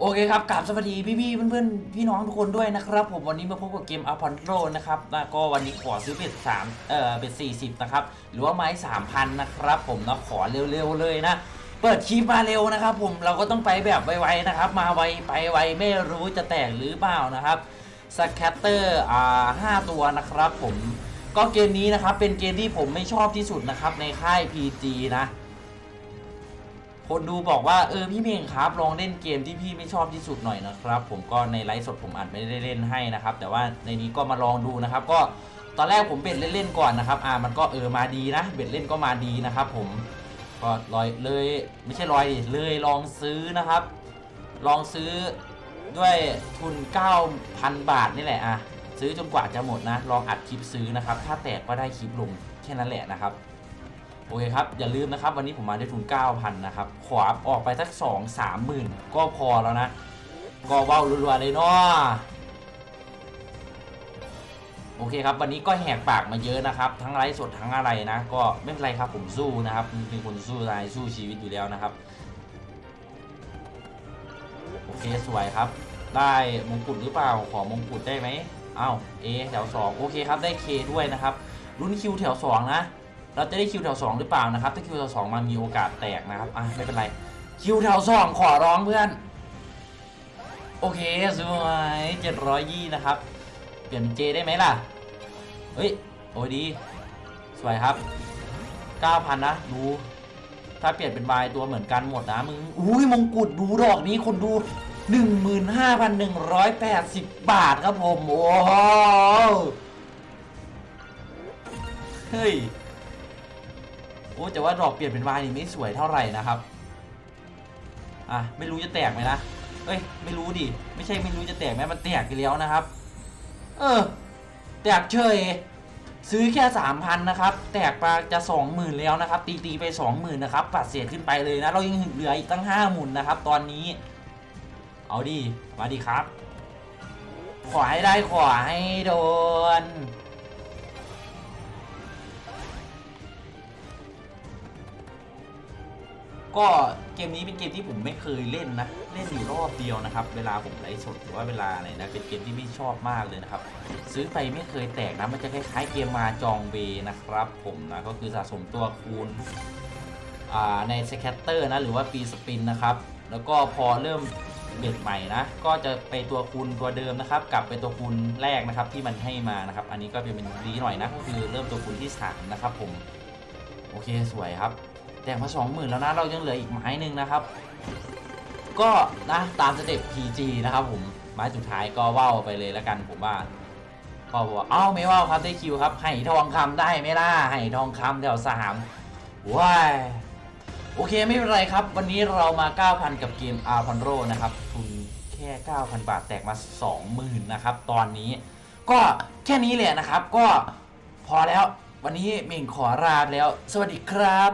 โอเคครับกราบสวัสดีพี่ๆเพื่อนๆ พี่น้องทุกคนด้วยนะครับ ผมวันนี้มาพบกับเกมอพอนโ o นะครับแล้วก็วันนี้ขอซื้อเป็ดสามเอ่อเป็ดสี่สิบนะครับ หรือว่าไม้สามพันนะครับ ผมนะขอเร็วๆเลยนะ เปิดคลิปมาเร็วนะครับ ผมเราก็ต้องไปแบบไวๆนะครับ มาไวไปไวไม่รู้จะแตกหรือเปล่านะครับสแคตเตอร์อ่าห้าตัวนะครับ ผมก็เกมนี้นะครับเป็นเกมที่ผมไม่ชอบที่สุดนะครับในค่าย PG นะ คนดูบอกว่าเออพี่เมงครับลองเล่นเกมที่พี่ไม่ชอบที่สุดหน่อยนะครับผมก็ในไลฟ์สดผมอัดไม่ได้เล่นให้นะครับ แต่ว่าในนี้ก็มาลองดูนะครับ ก็ตอนแรกผมเบ็ดเล่นๆก่อนนะครับอ่ามันก็เออมาดีนะ เบ็ดเล่นก็มาดีนะครับ ผมก็ลอยเลยไม่ใช่ลอยดิเลยลองซื้อนะครับ ลองซื้อด้วยทุน 9,000 บาทนี่แหละอะซื้อจนกว่าจะหมดนะ ลองอัดคลิปซื้อนะครับ ถ้าแตกก็ได้คลิปลงแค่นั้นแหละนะครับ โอเคครับ อย่าลืมนะครับ วันนี้ผมมาได้ทุน 9,000 นะครับ ขวาออกไปสัก 2 3หมื่นก็พอแล้วนะ ก็ว้าวรัวๆเลยเนาะโอเคครับ วันนี้ก็แหกปากมาเยอะนะครับ ทั้งไลฟ์สดทั้งอะไรนะ ก็ไม่เป็นไรครับผมสู้นะครับเป็นคนสู้ตายสู้ชีวิตอยู่แล้วนะครับ โอเคสวยครับ ได้มงกุฎหรือเปล่าขอมงกุฎได้ไหมอ้าวเอแถว2โอเคครับได้เคด้วยนะครับรุ่นคิวแถว2นะ เราจะได้คิวแถว2หรือเปล่านะครับ ถ้าคิวแถว2มันมีโอกาสแตกนะครับอะไม่เป็นไร คิวแถว2ขอร้องเพื่อน โอเคสวย700ยี่นะครับ เปลี่ยนเป็นเจได้ไหมล่ะ เฮ้ย โอ้ยดี สวยครับ9,000นนะ ดู ถ้าเปลี่ยนเป็นบายตัวเหมือนกันหมดนะมึง อุ้ยมงกุฎดูดอกนี้คนดู15,180บบาทครับผม โอ้โหเฮ้ย อ้แต่ว่าดอกเปลี่ยนเป็นวายนี่ไม่สวยเท่าไหร่นะครับอะไม่รู้จะแตกไหมนะเอ้ยไม่รู้ดิไม่ใช่ไม่รู้จะแตกไหมมันแตกไปแล้วนะครับ เออแตกเฉยซื้อแค่3,000นะครับ แตกไปจะ20,000แล้วนะครับ ตีตีไป20,000นะครับปัดเศษขึ้นไปเลยนะเรายังเหลืออีกตั้ง50,000นะครับ ตอนนี้ เอาดิมาดิครับ ขอให้ได้ขอให้โดน ก็เกมนี้เป็นเกมที่ผมไม่เคยเล่นนะเล่นอยู่รอบเดียวนะครับ เวลาผมไลฟ์สดหรือว่าเวลาอะไรนะเป็นเกมที่ไม่ชอบมากเลยนะครับ ซื้อไปไม่เคยแตกนะมันจะคล้ายๆเกมมาจองเวนะครับ ผมนะก็คือสะสมตัวคูณในสแคตเตอร์นะหรือว่าปีสปินนะครับ แล้วก็พอเริ่มเบ็ดใหม่นะ ก็จะไปตัวคูณตัวเดิมนะครับ กลับไปตัวคูณแรกนะครับที่มันให้มานะครับ อันนี้ก็เป็นดีหน่อยนะก็คือเริ่มตัวคูณที่สามนะครับผมโอเคสวยครับ แต่งมาสองหมื่นแล้วนะ เรายังเหลืออีกไม้หนึ่งนะครับ ก็นะตามสเต็ป PG นะครับผม ไม้สุดท้ายก็ว่าวไปเลยแล้วกันผมว่าก็บอกว่าเอ้าไม่ว่าวครับได้คิวครับให้ทองคำได้ไหมล่ะให้ทองคำแถวสามว้ายโอเคไม่เป็นไรครับ วันนี้เรามา 9,000 กับเกม a r p o n r o นะครับทุนแค่ 9,000 บาทแตกมา 20,000นะครับตอนนี้ ก็แค่นี้แหละนะครับ ก็พอแล้ววันนี้เม่งขอลาแล้ว สวัสดีครับ